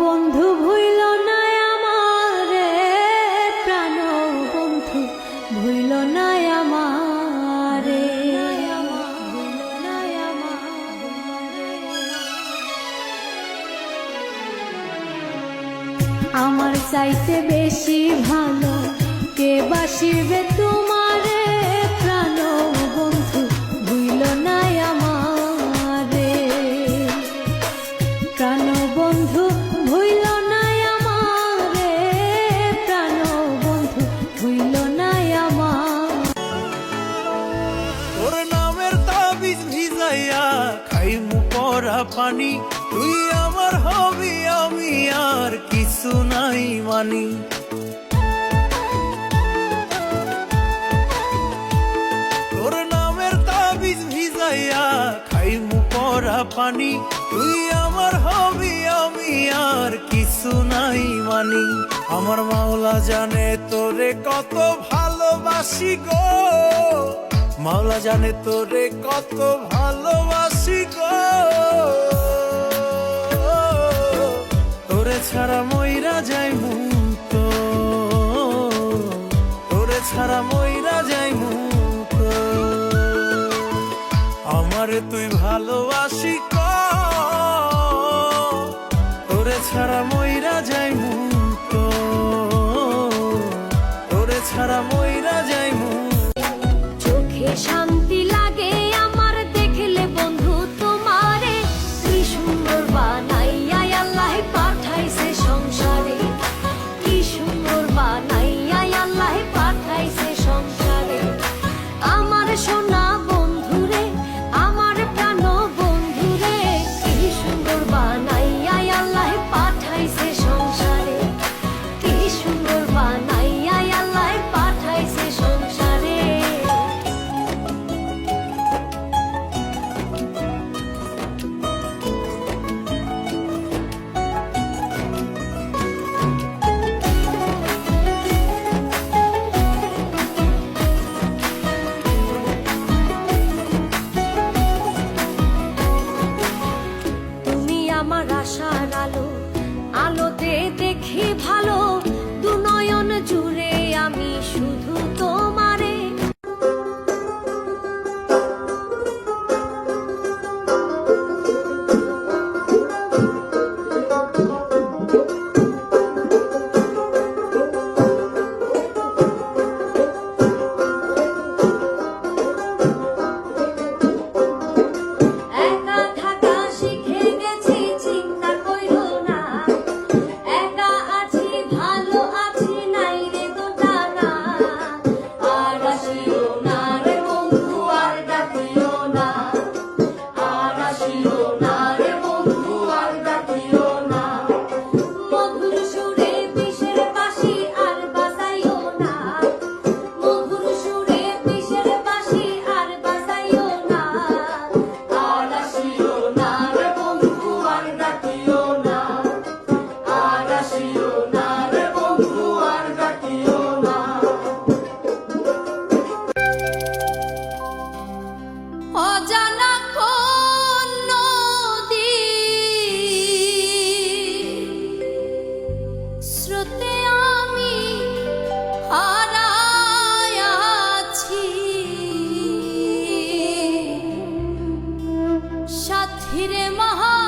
বন্ধু প্রাণ বন্ধু আমারে চাইতে বেশি ভালো কে বাসিবে তোমারে তোর নামের তাবিজ ভিজাইয়া খাইমু পরা পানি। তুই আমার হবি, আমি আর কিছু নাই মানি। তোর নামের তাবিজ ভিজাইয়া খাইমু পরা পানি। তুই আমার হবি, আমি আর কিছু নাই মানি। আমার মাওলা জানে তোরে কত ভালোবাসি গো। মাওলা জানে তোরে কত ভালোবাসি গো। তোরে ছাড়া ময়রা যাই মুক্ত। তোরে ছাড়া ময়রা যাই মুক্ত। আমারে তুই ভালোবাসি হিরে মহা